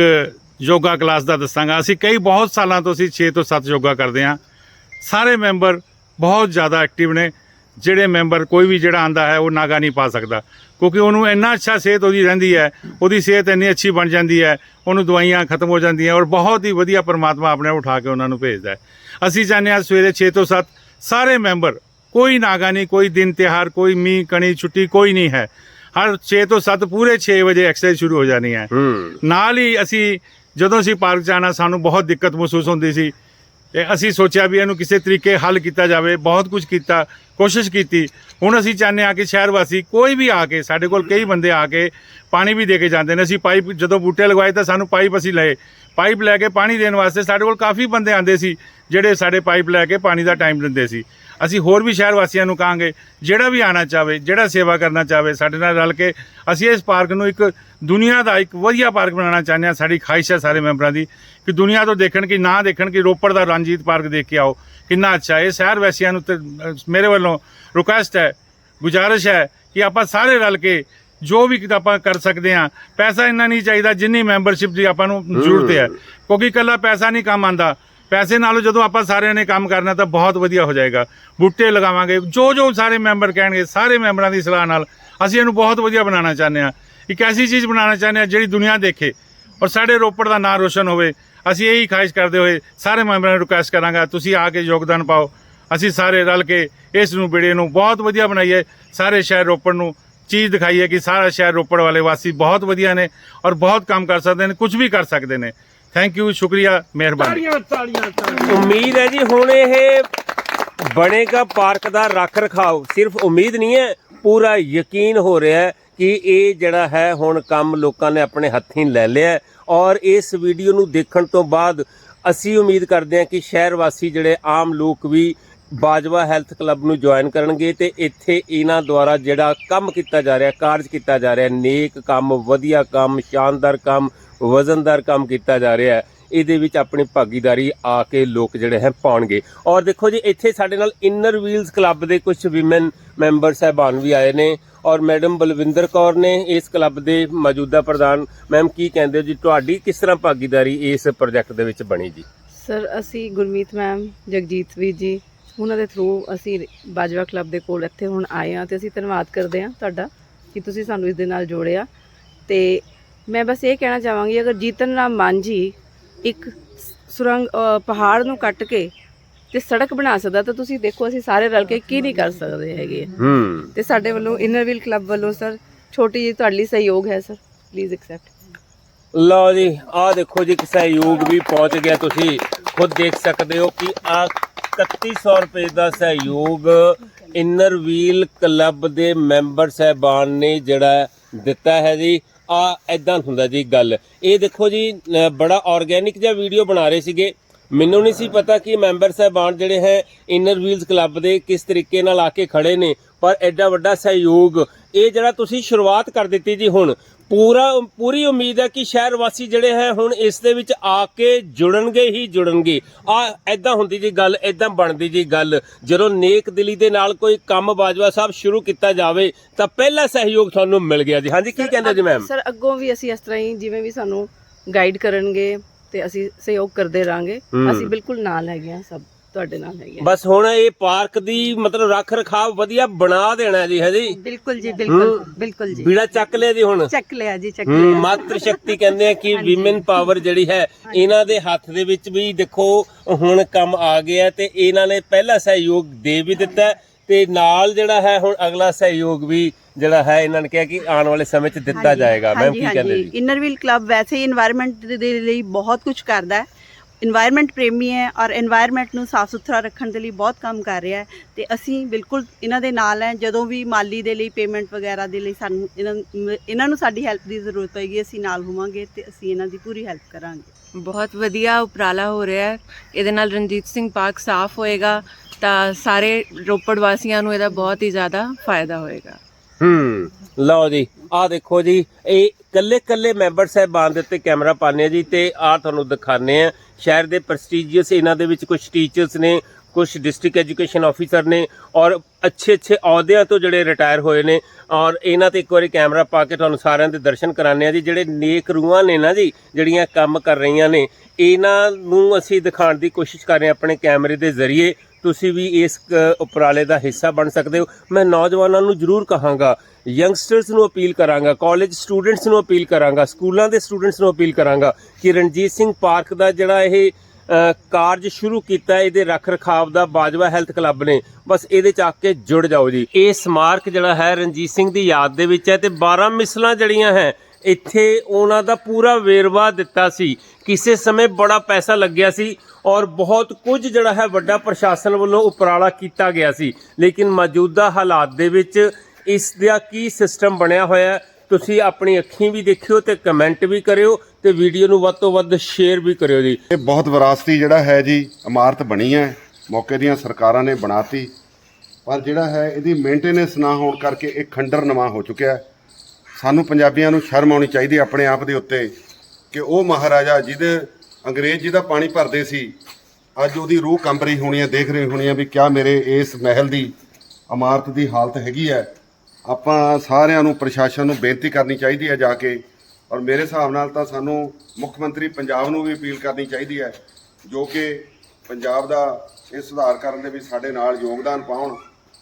ਯੋਗਾ ਕਲਾਸ ਦਾ ਦੱਸਾਂਗਾ। ਅਸੀਂ ਕਈ ਬਹੁਤ ਸਾਲਾਂ ਤੋਂ ਅਸੀਂ 6 ਤੋਂ 7 ਯੋਗਾ ਕਰਦੇ ਹਾਂ। ਸਾਰੇ ਮੈਂਬਰ ਬਹੁਤ ਜ਼ਿਆਦਾ ਐਕਟਿਵ ਨੇ। ਜਿਹੜੇ ਮੈਂਬਰ ਕੋਈ ਵੀ ਜਿਹੜਾ ਆਂਦਾ ਹੈ ਉਹ ਨਾਗਾ ਨਹੀਂ ਪਾ ਸਕਦਾ। ਕਿਉਂਕਿ ਉਹਨੂੰ ਇੰਨਾ ਅੱਛਾ ਸਿਹਤ ਉਹਦੀ ਰਹਿੰਦੀ ਹੈ ਉਹਦੀ ਸਿਹਤ ਇੰਨੀ ਅੱਛੀ ਬਣ ਜਾਂਦੀ ਹੈ ਉਹਨੂੰ ਦਵਾਈਆਂ ਖਤਮ ਹੋ ਜਾਂਦੀਆਂ ਔਰ ਬਹੁਤ ਹੀ ਵਧੀਆ ਪਰਮਾਤਮਾ ਆਪਣੇ ਆਪ ਉਠਾ ਕੇ ਉਹਨਾਂ ਨੂੰ ਭੇਜਦਾ ਹੈ। ਅਸੀਂ ਚਾਹੁੰਦੇ ਹਾਂ ਸਵੇਰੇ 6 ਤੋਂ 7 ਸਾਰੇ ਮੈਂਬਰ ਕੋਈ ਨਾਗਾ ਨਹੀਂ ਕੋਈ ਦਿਨ ਤਿਹਾਰ ਕੋਈ ਮੀਂਹ ਕਣੀ ਛੁੱਟੀ ਕੋਈ ਨਹੀਂ ਹੈ। ਹਰ 6 ਤੋਂ 7 ਪੂਰੇ 6 ਵਜੇ ਐਕਸਰਸਾਈਜ਼ ਸ਼ੁਰੂ ਹੋ ਜਾਣੀ ਹੂੰ। ਨਾਲ ਹੀ ਅਸੀਂ ਜਦੋਂ ਅਸੀਂ ਪਾਰਕ ਜਾਣਾ ਸਾਨੂੰ ਬਹੁਤ ਦਿੱਕਤ ਮਹਿਸੂਸ ਹੁੰਦੀ ਸੀ। ਤੇ ਅਸੀਂ ਸੋਚਿਆ ਵੀ ਇਹਨੂੰ ਕਿਸੇ ਤਰੀਕੇ ਹੱਲ ਕੀਤਾ ਜਾਵੇ, ਬਹੁਤ ਕੁਝ ਕੀਤਾ, ਕੋਸ਼ਿਸ਼ ਕੀਤੀ। ਹੁਣ ਅਸੀਂ ਚਾਹੁੰਦੇ ਹਾਂ ਕਿ ਸ਼ਹਿਰ ਵਾਸੀ ਕੋਈ ਵੀ ਆ ਕੇ, ਸਾਡੇ ਕੋਲ ਕਈ ਬੰਦੇ ਆ ਕੇ ਪਾਣੀ ਵੀ ਦੇ ਕੇ ਜਾਂਦੇ ਨੇ। ਅਸੀਂ ਪਾਈਪ ਜਦੋਂ ਬੂਟੇ ਲਗਵਾਏ ਤਾਂ ਸਾਨੂੰ ਪਾਈਪ ਅਸੀਂ ਲਏ। ਪਾਈਪ ਲੈ ਕੇ ਪਾਣੀ ਦੇਣ ਵਾਸਤੇ ਸਾਡੇ ਕੋਲ ਕਾਫੀ ਬੰਦੇ ਆਂਦੇ ਸੀ, ਜਿਹੜੇ ਸਾਡੇ ਪਾਈਪ ਲੈ ਕੇ ਪਾਣੀ ਦਾ ਟਾਈਮ ਦਿੰਦੇ ਸੀ। ਅਸੀਂ ਹੋਰ ਵੀ ਸ਼ਹਿਰ ਵਾਸੀਆਂ ਨੂੰ ਕਹਾਂਗੇ, ਜਿਹੜਾ ਵੀ ਆਣਾ ਚਾਹਵੇ ਜਿਹੜਾ ਸੇਵਾ ਕਰਨਾ ਚਾਹਵੇ ਸਾਡੇ ਨਾਲ ਰਲ ਕੇ ਅਸੀਂ ਇਸ ਪਾਰਕ ਨੂੰ ਇੱਕ ਦੁਨੀਆ ਦਾ ਇੱਕ ਵਧੀਆ ਪਾਰਕ ਬਣਾਉਣਾ ਚਾਹੁੰਦੇ ਹਾਂ। ਸਾਡੀ ਖਾਹਿਸ਼ ਹੈ ਸਾਰੇ ਮੈਂਬਰਾਂ ਦੀ। ਕਿ ਦੁਨੀਆ ਤੋਂ ਦੇਖਣ ਕਿ ਨਾ ਦੇਖਣ ਕਿ ਰੋਪੜ ਦਾ ਰਣਜੀਤ ਪਾਰਕ ਦੇਖ ਕੇ ਆਓ ਕਿੰਨਾ ਅੱਛਾ ਹੈ। ਇਹ ਸ਼ਹਿਰ ਵਾਸੀਆਂ ਨੂੰ ਮੇਰੇ ਵੱਲੋਂ ਰਿਕੁਐਸਟ ਹੈ ਗੁਜ਼ਾਰਿਸ਼ ਹੈ ਕਿ ਆਪਾਂ ਸਾਰੇ ਰਲ ਕੇ ਜੋ ਵੀ ਆਪਾਂ ਕਰ ਸਕਦੇ ਹਾਂ ਪੈਸਾ ਇੰਨਾ ਨਹੀਂ ਚਾਹੀਦਾ ਜਿੰਨੀ ਮੈਂਬਰਸ਼ਿਪ ਦੀ ਆਪਾਂ ਨੂੰ ਜ਼ਰੂਰਤ ਹੈ। ਕਿਉਂਕਿ ਇਕੱਲਾ ਪੈਸਾ ਨਹੀਂ ਕੰਮ ਆਂਦਾ ਪੈਸੇ ਨਾਲੋਂ ਜਦੋਂ ਆਪਾਂ ਸਾਰਿਆਂ ਨੇ ਕੰਮ ਕਰਨਾ ਤਾਂ ਬਹੁਤ ਵਧੀਆ ਹੋ ਜਾਏਗਾ। ਬੂਟੇ ਲਗਾਵਾਂਗੇ ਜੋ ਜੋ ਸਾਰੇ ਮੈਂਬਰ ਕਹਿਣਗੇ ਸਾਰੇ ਮੈਂਬਰਾਂ ਦੀ ਸਲਾਹ ਨਾਲ ਅਸੀਂ ਇਹਨੂੰ ਬਹੁਤ ਵਧੀਆ ਬਣਾਉਣਾ ਚਾਹੁੰਦੇ ਹਾਂ। ਇੱਕ ਐਸੀ ਚੀਜ਼ ਬਣਾਉਣਾ ਚਾਹੁੰਦੇ ਹਾਂ ਜਿਹੜੀ ਦੁਨੀਆ ਦੇਖੇ ਔਰ ਸਾਡੇ ਰੋਪੜ ਦਾ ਨਾਂ ਰੋਸ਼ਨ ਹੋਵੇ। ਅਸੀਂ ਇਹੀ ਖਾਹਿਸ਼ ਕਰਦੇ ਹੋਏ ਸਾਰੇ ਮੈਂਬਰਾਂ ਨੂੰ ਰਿਕੁਐਸਟ ਕਰਾਂਗਾ ਤੁਸੀਂ ਆ ਕੇ ਯੋਗਦਾਨ ਪਾਓ। ਅਸੀਂ ਸਾਰੇ ਰਲ ਕੇ ਇਸ ਨੂੰ ਬਿੜੇ ਨੂੰ ਬਹੁਤ ਵਧੀਆ ਬਣਾਈਏ। ਸਾਰੇ ਸ਼ਹਿਰ ਰੋਪੜ ਨੂੰ ਚੀਜ਼ ਦਿਖਾਈਏ ਕਿ ਸਾਰਾ ਸ਼ਹਿਰ ਰੋਪੜ ਵਾਲੇ ਵਾਸੀ ਬਹੁਤ ਵਧੀਆ ਨੇ ਔਰ ਬਹੁਤ ਕੰਮ ਕਰ ਸਕਦੇ ਨੇ ਕੁਝ ਵੀ ਕਰ ਸਕਦੇ ਨੇ। ਥੈਂਕ ਯੂ ਸ਼ੁਕਰੀਆ ਮਿਹਰਬਾਨੀ। ਉਮੀਦ ਹੈ ਜੀ ਹੁਣ ਇਹ ਬਣੇਗਾ ਪਾਰਕ ਦਾ ਰੱਖ ਰਖਾਵ। ਸਿਰਫ ਉਮੀਦ ਨਹੀਂ ਹੈ ਪੂਰਾ ਯਕੀਨ ਹੋ ਰਿਹਾ ਹੈ ਕਿ ਇਹ ਜਿਹੜਾ ਹੈ ਹੁਣ ਕੰਮ ਲੋਕਾਂ ਨੇ ਆਪਣੇ ਹੱਥੀਂ ਲੈ ਲਿਆ ਹੈ। ਔਰ ਇਸ ਵੀਡੀਓ ਨੂੰ ਦੇਖਣ ਤੋਂ ਬਾਅਦ ਅਸੀਂ ਉਮੀਦ ਕਰਦੇ ਹਾਂ ਕਿ ਸ਼ਹਿਰ ਵਾਸੀ ਜਿਹੜੇ ਆਮ ਲੋਕ ਵੀ ਬਾਜਵਾ ਹੈਲਥ ਕਲੱਬ ਨੂੰ ਜੁਆਇਨ ਕਰਨਗੇ ਤੇ ਇੱਥੇ ਇਹਨਾਂ ਦੁਆਰਾ ਜਿਹੜਾ ਕੰਮ ਕੀਤਾ ਜਾ ਰਿਹਾ, ਕਾਰਜ ਕੀਤਾ ਜਾ ਰਿਹਾ, ਨੇਕ ਕੰਮ, ਵਧੀਆ ਕੰਮ, ਸ਼ਾਨਦਾਰ ਕੰਮ, ਵਜ਼ਨਦਾਰ ਕੰਮ ਕੀਤਾ ਜਾ ਰਿਹਾ ਹੈ, ਇਹਦੇ ਵਿੱਚ ਆਪਣੀ ਭਾਗੀਦਾਰੀ ਆ ਕੇ ਲੋਕ ਜਿਹੜੇ ਹੈ ਪਾਉਣਗੇ। ਔਰ ਦੇਖੋ ਜੀ, ਇੱਥੇ ਸਾਡੇ ਨਾਲ ਇਨਰ ਵੀਲਸ ਕਲੱਬ ਦੇ ਕੁਝ ਵਿਮਨ ਮੈਂਬਰ ਸਹਿਬਾਨ ਵੀ ਆਏ ਨੇ। ਔਰ ਮੈਡਮ ਬਲਵਿੰਦਰ ਕੌਰ ਨੇ ਇਸ ਕਲੱਬ ਦੇ ਮੌਜੂਦਾ ਪ੍ਰਧਾਨ, ਮੈਮ ਕੀ ਕਹਿੰਦੇ ਹੋ ਜੀ? ਤੁਹਾਡੀ ਕਿਸ ਤਰ੍ਹਾਂ ਭਾਗੀਦਾਰੀ ਇਸ ਪ੍ਰੋਜੈਕਟ ਦੇ ਵਿੱਚ ਬਣੀ ਜੀ? ਸਰ, ਅਸੀਂ ਗੁਰਮੀਤ ਮੈਮ, ਜਗਜੀਤ ਵੀਰ ਜੀ, ਉਹਨਾਂ ਦੇ ਥਰੂ ਅਸੀਂ ਬਾਜਵਾ ਕਲੱਬ ਦੇ ਕੋਲ ਇੱਥੇ ਹੁਣ ਆਏ ਹਾਂ ਤੇ ਅਸੀਂ ਧੰਨਵਾਦ ਕਰਦੇ ਹਾਂ ਤੁਹਾਡਾ ਕਿ ਤੁਸੀਂ ਸਾਨੂੰ ਇਸ ਦੇ ਨਾਲ ਜੋੜਿਆ। ਤੇ ਮੈਂ ਬਸ ਇਹ ਕਹਿਣਾ ਚਾਹਾਂਗੀ, ਅਗਰ ਜੀਤਨ ਰਾਮ ਮਾਂਝੀ ਇੱਕ ਸੁਰੰਗ ਪਹਾੜ ਨੂੰ ਕੱਟ ਕੇ ਤੇ ਸੜਕ ਬਣਾ ਸਕਦਾ ਤਾਂ ਤੁਸੀਂ ਦੇਖੋ ਅਸੀਂ ਸਾਰੇ ਰਲ ਕੇ ਕੀ ਨਹੀਂ ਕਰ ਸਕਦੇ ਹੈਗੇ। ਹੂੰ। ਤੇ ਸਾਡੇ ਵੱਲੋਂ ਇਨਰਵੀਲ ਕਲੱਬ ਵੱਲੋਂ ਸਰ ਛੋਟੀ ਜਿਹੀ ਤੁਹਾਡੇ ਲਈ ਸਹਿਯੋਗ ਹੈ ਸਰ ਪਲੀਜ਼ ਐਕਸੈਪਟ ਲਓ ਜੀ ਆਹ ਦੇਖੋ ਜੀ ਇੱਕ ਸਹਿਯੋਗ ਵੀ ਪਹੁੰਚ ਗਿਆ ਤੁਸੀਂ ਖੁਦ ਦੇਖ ਸਕਦੇ ਹੋ ਕਿ ਆ 3100 ਰੁਪਏ ਦਾ ਸਹਿਯੋਗ ਇਨਰ ਵੀਲ ਕਲੱਬ ਦੇ ਮੈਂਬਰ ਸਹਿਬਾਨ ਨੇ ਜਿਹੜਾ ਦਿੱਤਾ ਹੈ ਜੀ। ਆ ਐਦਾਂ ਹੁੰਦਾ ਜੀ ਗੱਲ। ਇਹ ਦੇਖੋ ਜੀ ਬੜਾ ਆਰਗੇਨਿਕ ਜਿਹਾ ਵੀਡੀਓ ਬਣਾ ਰਹੇ ਸੀਗੇ। ਮੈਨੂੰ ਨਹੀਂ ਸੀ ਪਤਾ ਕਿ ਮੈਂਬਰ ਸਹਿਬਾਨ ਜਿਹੜੇ ਹੈ ਇਨਰ ਵੀਲਸ ਕਲੱਬ ਦੇ ਕਿਸ ਤਰੀਕੇ ਨਾਲ ਆ ਕੇ ਖੜੇ ਨੇ ਪਰ ਐਡਾ ਵੱਡਾ ਸਹਿਯੋਗ ਇਹ ਜਿਹੜਾ ਤੁਸੀਂ ਸ਼ੁਰੂਆਤ ਕਰ ਦਿੱਤੀ ਜੀ ਹੁਣ ਪੂਰਾ ਪੂਰੀ ਉਮੀਦ ਹੈ ਕਿ ਸ਼ਹਿਰ ਵਾਸੀ ਜਿਹੜੇ ਹੈ ਹੁਣ ਇਸ ਦੇ ਵਿੱਚ ਆ ਕੇ ਜੁੜਨਗੇ ਹੀ ਜੁੜਨਗੇ। ਆ ਐਦਾਂ ਹੁੰਦੀ ਜੀ ਗੱਲ ਐਦਾਂ ਬਣਦੀ ਜੀ ਗੱਲ ਜਦੋਂ ਨੇਕ ਦਿਲੀ ਦੇ ਨਾਲ ਕੋਈ ਕੰਮ ਬਾਜਵਾ ਸਾਹਿਬ ਸ਼ੁਰੂ ਕੀਤਾ ਜਾਵੇ ਤਾਂ ਪਹਿਲਾ ਸਹਿਯੋਗ ਤੁਹਾਨੂੰ ਮਿਲ ਗਿਆ ਜੀ। ਹਾਂਜੀ ਕੀ ਕਹਿੰਦੇ ਜੀ ਮੈਮ ਸਰ ਅੱਗੋਂ ਵੀ ਅਸੀਂ ਇਸ ਤਰ੍ਹਾਂ ਹੀ ਜਿਵੇਂ ਵੀ ਸਾਨੂੰ ਗਾਈਡ ਕਰਨਗੇ ਤੇ ਅਸੀਂ ਸਹਿਯੋਗ ਕਰਦੇ ਰਾਂਗੇ। ਅਸੀਂ ਬਿਲਕੁਲ ਨਾਲ ਹੈਗੇ ਆ ਸਭ ਤੁਹਾਡੇ ਨਾਲ ਹੈਗੇ ਆ ਬਸ ਹੁਣ ਇਹ ਪਾਰਕ ਦੀ ਮਤਲਬ ਰੱਖ ਰਖਾਵ ਵਧੀਆ ਬਣਾ ਦੇਣਾ ਜੀ ਹੈ ਜੀ? ਬਿਲਕੁਲ ਜੀ ਬਿਲਕੁਲ ਬਿਲਕੁਲ ਜੀ। ਬੀੜਾ ਚੱਕ ਲਿਆ ਜੀ ਹੁਣ? ਚੱਕ ਲਿਆ ਜੀ ਚੱਕ ਲਿਆ। ਮਾਤਰ ਸ਼ਕਤੀ ਕਹਿੰਦੇ ਆ ਕਿ ਵਿਮਨ ਪਾਵਰ ਜਿਹੜੀ ਹੈ ਇਹਨਾਂ ਦੇ ਹੱਥ ਦੇ ਵਿੱਚ ਵੀ ਦੇਖੋ ਹੁਣ ਕੰਮ ਆ ਗਿਆ ਤੇ ਇਹਨਾਂ ਨੇ ਪਹਿਲਾ ਸਹਿਯੋਗ ਦੇ ਵੀ ਦਿੱਤਾ। ਤੇ ਨਾਲ ਜਿਹੜਾ ਹੈ ਹੁਣ ਅਗਲਾ ਸਹਿਯੋਗ ਵੀ ਜਿਹੜਾ ਹੈ ਇਹਨਾਂ ਨੇ ਕਿਹਾ ਕਿ ਆਉਣ ਵਾਲੇ ਸਮੇਂ 'ਚ ਦਿੱਤਾ ਜਾਏਗਾ। ਮੈਮ ਕੀ ਕਹਿੰਦੇ ਜੀ? ਇਨਰਵਿਲ ਕਲੱਬ ਵੈਸੇ ਹੀ এনवायरमेंट ਦੇ ਲਈ ਬਹੁਤ ਕੁਝ ਕਰਦਾ ਹੈ। এনवायरमेंट ਪ੍ਰੇਮੀ ਹੈ ਔਰ এনवायरमेंट ਨੂੰ ਸਾਫ਼ ਸੁਥਰਾ ਰੱਖਣ ਦੇ ਲਈ ਬਹੁਤ ਕੰਮ ਕਰ ਰਿਹਾ ਹੈ। ਤੇ ਅਸੀਂ ਬਿਲਕੁਲ ਇਹਨਾਂ ਦੇ ਨਾਲ ਹੈ। ਜਦੋਂ ਵੀ ਮਾਲੀ ਦੇ ਲਈ ਪੇਮੈਂਟ ਵਗੈਰਾ ਦੇ ਲਈ ਸਾਨੂੰ ਇਹਨਾਂ ਨੂੰ ਸਾਡੀ ਹੈਲਪ ਦੀ ਜ਼ਰੂਰਤ ਹੋਏਗੀ ਅਸੀਂ ਨਾਲ ਹੋਵਾਂਗੇ ਤੇ ਅਸੀਂ ਇਹਨਾਂ ਦੀ ਪੂਰੀ ਹੈਲਪ ਕਰਾਂਗੇ। ਬਹੁਤ ਵਧੀਆ ਉਪਰਾਲਾ ਹੋ ਰਿਹਾ ਹੈ। ਇਹਦੇ ਨਾਲ ਰਣਜੀਤ ਸਿੰਘ ਪਾਰਕ ਸਾਫ਼ ਹੋਏਗਾ। ਤਾਂ ਸਾਰੇ ਰੋਪੜ ਵਾਸੀਆਂ ਨੂੰ ਇਹਦਾ ਬਹੁਤ ਹੀ ਜ਼ਿਆਦਾ ਫਾਇਦਾ ਹੋਏਗਾ। ਹੂੰ, ਲਓ ਜੀ, ਆਹ ਦੇਖੋ ਜੀ, ਇਹ ਕੱਲੇ ਕੱਲੇ ਮੈਂਬਰ ਸਾਹਿਬਾਨ ਦੇ ਉੱਤੇ ਕੈਮਰਾ ਪਾਉਂਦੇ ਆ ਜੀ ਤੇ ਆਹ ਤੁਹਾਨੂੰ ਦਿਖਾਣੇ ਆ ਸ਼ਹਿਰ ਦੇ ਪ੍ਰੈਸਟੀਜੀਅਸ ਇਹਨਾਂ ਦੇ ਵਿੱਚ ਕੁਝ ਟੀਚਰਸ ਨੇ ਕੁਝ ਡਿਸਟ੍ਰਿਕਟ ਐਜੂਕੇਸ਼ਨ ਆਫੀਸਰ ਨੇ ਔਰ ਅੱਛੇ ਅੱਛੇ ਅਹੁਦਿਆਂ ਤੋਂ ਜਿਹੜੇ ਰਿਟਾਇਰ ਹੋਏ ਨੇ ਔਰ ਇਹਨਾਂ ਤੇ ਇੱਕ ਵਾਰੀ ਕੈਮਰਾ ਪਾ ਕੇ ਤੁਹਾਨੂੰ ਸਾਰਿਆਂ ਦੇ ਦਰਸ਼ਨ ਕਰਾਣੇ ਆ ਜੀ। ਜਿਹੜੇ ਨੇਕ ਰੂਹਾਂ ਨੇ ਨਾ ਜੀ, ਜਿਹੜੀਆਂ ਕੰਮ ਕਰ ਰਹੀਆਂ ਨੇ, ਇਹਨਾਂ ਨੂੰ ਅਸੀਂ ਦਿਖਾਉਣ ਦੀ ਕੋਸ਼ਿਸ਼ ਕਰ ਰਹੇ ਹਾਂ ਆਪਣੇ ਕੈਮਰੇ ਦੇ ਜ਼ਰੀਏ। ਤੁਸੀਂ ਵੀ ਇਸ ਕ- ਉਪਰਾਲੇ ਦਾ ਹਿੱਸਾ ਬਣ ਸਕਦੇ ਹੋ। ਮੈਂ ਨੌਜਵਾਨਾਂ ਨੂੰ ਜ਼ਰੂਰ ਕਹਾਂਗਾ, ਯੰਗਸਟਰਸ ਨੂੰ ਅਪੀਲ ਕਰਾਂਗਾ, ਕਾਲਜ ਸਟੂਡੈਂਟਸ ਨੂੰ ਅਪੀਲ ਕਰਾਂਗਾ, ਸਕੂਲਾਂ ਦੇ ਸਟੂਡੈਂਟਸ ਨੂੰ ਅਪੀਲ ਕਰਾਂਗਾ ਕਿ ਰਣਜੀਤ ਸਿੰਘ ਪਾਰਕ ਦਾ ਜਿਹੜਾ ਇਹ ਕਾਰਜ ਸ਼ੁਰੂ ਕੀਤਾ, ਇਹਦੇ ਰੱਖ ਰਖਾਵ ਦਾ ਬਾਜਵਾ ਹੈਲਥ ਕਲੱਬ ਨੇ, ਬਸ ਇਹਦੇ ਚ ਆ ਕੇ ਜੁੜ ਜਾਓ ਜੀ। ਇਹ ਸਮਾਰਕ ਜਿਹੜਾ ਹੈ ਰਣਜੀਤ ਸਿੰਘ ਦੀ ਯਾਦ ਦੇ ਵਿੱਚ ਹੈ ਤੇ 12 ਮਿਸਲਾਂ ਜਿਹੜੀਆਂ ਹੈ ਇੱਥੇ ਉਹਨਾਂ ਦਾ ਪੂਰਾ ਵੇਰਵਾ ਦਿੱਤਾ ਸੀ। ਕਿਸੇ ਸਮੇਂ ਬੜਾ ਪੈਸਾ ਲੱਗਿਆ ਸੀ ਔਰ ਬਹੁਤ ਕੁਝ ਜਿਹੜਾ ਹੈ ਵੱਡਾ ਪ੍ਰਸ਼ਾਸਨ ਵੱਲੋਂ ਉਪਰਾਲਾ ਕੀਤਾ ਗਿਆ ਸੀ। ਲੇਕਿਨ ਮੌਜੂਦਾ ਹਾਲਾਤ ਦੇ ਵਿੱਚ ਇਸ ਦਾ ਕੀ ਸਿਸਟਮ ਬਣਿਆ ਹੋਇਆ ਹੈ, ਤੁਸੀਂ ਆਪਣੀ ਅੱਖੀਂ ਵੀ ਦੇਖਿਓ ਤੇ ਕਮੈਂਟ ਵੀ ਕਰਿਓ ਤੇ ਵੀਡੀਓ ਨੂੰ ਵੱਧ ਤੋਂ ਵੱਧ ਸ਼ੇਅਰ ਵੀ ਕਰਿਓ ਜੀ। ਇਹ ਬਹੁਤ ਵਿਰਾਸਤੀ ਜਿਹੜਾ ਹੈ ਜੀ, ਇਮਾਰਤ ਬਣੀ ਹੈ। ਮੌਕੇ ਦੀਆਂ ਸਰਕਾਰਾਂ ਨੇ ਬਣਾਤੀ। ਪਰ ਜਿਹੜਾ ਹੈ, ਇਹਦੀ ਮੇਨਟੇਨੈਂਸ ਨਾ ਹੋਣ ਕਰਕੇ ਇਹ ਖੰਡਰ ਨਵਾਂ ਹੋ ਚੁੱਕਿਆ ਹੈ। ਸਾਨੂੰ ਪੰਜਾਬੀਆਂ ਨੂੰ ਸ਼ਰਮ ਆਉਣੀ ਚਾਹੀਦੀ ਆਪਣੇ ਆਪ ਦੇ ਉੱਤੇ ਕਿ ਉਹ ਮਹਾਰਾਜਾ ਜਿਹਦੇ ਅੰਗਰੇਜ਼ ਜਿਹਦਾ ਪਾਣੀ ਭਰਦੇ ਸੀ, ਅੱਜ ਉਹਦੀ ਰੂਹ ਕੰਬ ਰਹੀ ਹੋਣੀ ਹੈ, ਦੇਖ ਰਹੀ ਹੋਣੀ ਹੈ ਵੀ ਕਿਆ ਮੇਰੇ ਇਸ ਮਹਿਲ ਦੀ ਇਮਾਰਤ ਦੀ ਹਾਲਤ ਹੈਗੀ ਹੈ। ਆਪਾਂ ਸਾਰਿਆਂ ਨੂੰ, ਪ੍ਰਸ਼ਾਸਨ ਨੂੰ ਬੇਨਤੀ ਕਰਨੀ ਚਾਹੀਦੀ ਹੈ ਜਾ ਕੇ ਔਰ ਮੇਰੇ ਹਿਸਾਬ ਨਾਲ ਤਾਂ ਸਾਨੂੰ ਮੁੱਖ ਮੰਤਰੀ ਪੰਜਾਬ ਨੂੰ ਵੀ ਅਪੀਲ ਕਰਨੀ ਚਾਹੀਦੀ ਹੈ ਜੋ ਕਿ ਪੰਜਾਬ ਦਾ ਇਹ ਸੁਧਾਰ ਕਰਨ ਦੇ ਵਿੱਚ ਸਾਡੇ ਨਾਲ ਯੋਗਦਾਨ ਪਾਉਣ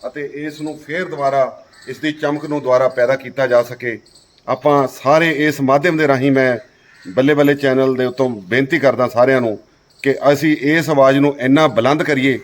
ਅਤੇ ਇਸ ਨੂੰ ਫੇਰ ਦੁਬਾਰਾ ਇਸ ਦੀ ਚਮਕ ਨੂੰ ਦੁਬਾਰਾ ਪੈਦਾ ਕੀਤਾ ਜਾ ਸਕੇ। ਆਪਾਂ ਸਾਰੇ ਇਸ ਮਾਧਿਅਮ ਦੇ ਰਾਹੀਂ ਮੈਂ ਬੱਲੇ ਬੱਲੇ ਚੈਨਲ ਦੇ ਉੱਤੋਂ ਬੇਨਤੀ ਕਰਦਾ ਸਾਰਿਆਂ ਨੂੰ ਕਿ ਅਸੀਂ ਇਸ ਆਵਾਜ਼ ਨੂੰ ਇੰਨਾ ਬੁਲੰਦ ਕਰੀਏ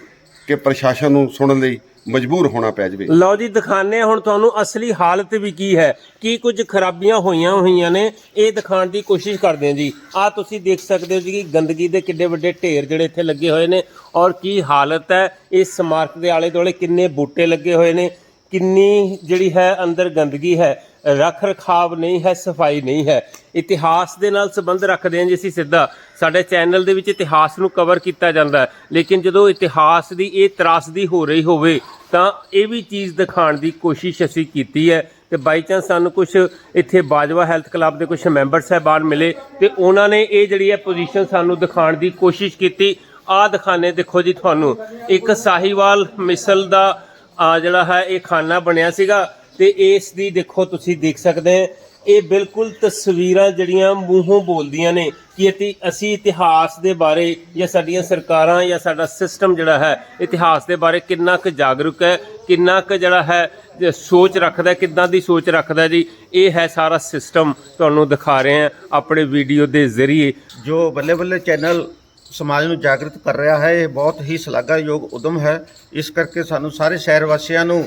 ਕਿ ਪ੍ਰਸ਼ਾਸਨ ਨੂੰ ਸੁਣਨ ਲਈ ਮਜਬੂਰ ਹੋਣਾ ਪੈ ਜਾਵੇ। ਲਓ ਜੀ ਦਿਖਾਣੇ ਹੁਣ ਤੁਹਾਨੂੰ ਅਸਲੀ ਹਾਲਤ ਵੀ ਕੀ ਹੈ। ਕੀ ਕੁਝ ਖਰਾਬੀਆਂ ਹੋਈਆਂ ਹੋਈਆਂ ਨੇ, ਇਹ ਦਿਖਾਉਣ ਦੀ ਕੋਸ਼ਿਸ਼ ਕਰਦੇ ਹਾਂ ਜੀ। ਆ ਤੁਸੀਂ ਦੇਖ ਸਕਦੇ ਹੋ ਜੀ ਕਿ ਗੰਦਗੀ ਦੇ ਕਿੱਡੇ ਵੱਡੇ ਢੇਰ ਜਿਹੜੇ ਇੱਥੇ ਲੱਗੇ ਹੋਏ ਨੇ ਔਰ ਕੀ ਹਾਲਤ ਹੈ। ਇਸ ਸਮਾਰਕ ਦੇ ਆਲੇ ਦੁਆਲੇ ਕਿੰਨੇ ਬੂਟੇ ਲੱਗੇ ਹੋਏ ਨੇ। ਕਿੰਨੀ ਜਿਹੜੀ ਹੈ ਅੰਦਰ ਗੰਦਗੀ ਹੈ, ਰੱਖ ਰਖਾਵ ਨਹੀਂ ਹੈ, ਸਫ਼ਾਈ ਨਹੀਂ ਹੈ। ਇਤਿਹਾਸ ਦੇ ਨਾਲ ਸੰਬੰਧ ਰੱਖਦੇ ਹਾਂ ਜੀ ਅਸੀਂ ਸਿੱਧਾ। ਸਾਡੇ ਚੈਨਲ ਦੇ ਵਿੱਚ ਇਤਿਹਾਸ ਨੂੰ ਕਵਰ ਕੀਤਾ ਜਾਂਦਾ ਲੇਕਿਨ ਜਦੋਂ ਇਤਿਹਾਸ ਦੀ ਇਹ ਤਰਾਸਦੀ ਹੋ ਰਹੀ ਹੋਵੇ, ਤਾਂ ਇਹ ਵੀ ਚੀਜ਼ ਦਿਖਾਉਣ ਦੀ ਕੋਸ਼ਿਸ਼ ਅਸੀਂ ਕੀਤੀ ਹੈ। ਤੇ ਬਾਈ ਚਾਂਸ ਸਾਨੂੰ ਕੁਝ ਇੱਥੇ ਬਾਜਵਾ ਹੈਲਥ ਕਲੱਬ ਦੇ ਕੁਝ ਮੈਂਬਰ ਸਹਿਬਾਨ ਮਿਲੇ ਤੇ ਉਹਨਾਂ ਨੇ ਇਹ ਜਿਹੜੀ ਹੈ ਪੋਜੀਸ਼ਨ ਸਾਨੂੰ ਦਿਖਾਉਣ ਦੀ ਕੋਸ਼ਿਸ਼ ਕੀਤੀ। ਆਹ ਦਿਖਾਣੇ ਦੇਖੋ ਜੀ ਤੁਹਾਨੂੰ। ਇੱਕ ਸਾਹੀਵਾਲ ਮਿਸਲ ਦਾ ਆ ਜਿਹੜਾ ਹੈ, ਇਹ ਖਾਨਾ ਬਣਿਆ ਸੀਗਾ ਤੇ ਇਸ ਦੀ ਦੇਖੋ ਤੁਸੀਂ ਦੇਖ ਸਕਦੇ ਹੋ ਇਹ ਬਿਲਕੁਲ ਤਸਵੀਰਾਂ ਜਿਹੜੀਆਂ ਮੂੰਹੋਂ ਬੋਲਦੀਆਂ ਨੇ ਕਿ ਅਤੇ ਅਸੀਂ ਇਤਿਹਾਸ ਦੇ ਬਾਰੇ ਜਾਂ ਸਾਡੀਆਂ ਸਰਕਾਰਾਂ ਜਾਂ ਸਾਡਾ ਸਿਸਟਮ ਜਿਹੜਾ ਹੈ, ਇਤਿਹਾਸ ਦੇ ਬਾਰੇ ਕਿੰਨਾ ਕੁ ਜਾਗਰੂਕ ਹੈ, ਕਿੰਨਾ ਕੁ ਜਿਹੜਾ ਹੈ ਸੋਚ ਰੱਖਦਾ ਕਿੱਦਾਂ ਦੀ ਸੋਚ ਰੱਖਦਾ ਜੀ, ਇਹ ਹੈ ਸਾਰਾ ਸਿਸਟਮ ਤੁਹਾਨੂੰ ਦਿਖਾ ਰਹੇ ਹਾਂ ਆਪਣੇ ਵੀਡੀਓ ਦੇ ਜ਼ਰੀਏ। ਜੋ ਬੱਲੇ ਬੱਲੇ ਚੈਨਲ ਸਮਾਜ ਨੂੰ ਜਾਗਰਤ ਕਰ ਰਿਹਾ ਹੈ ਇਹ ਬਹੁਤ ਹੀ ਸ਼ਲਾਘਾਯੋਗ ਉਦਮ ਹੈ ਇਸ ਕਰਕੇ ਸਾਨੂੰ ਸਾਰੇ ਸ਼ਹਿਰ ਵਾਸੀਆਂ ਨੂੰ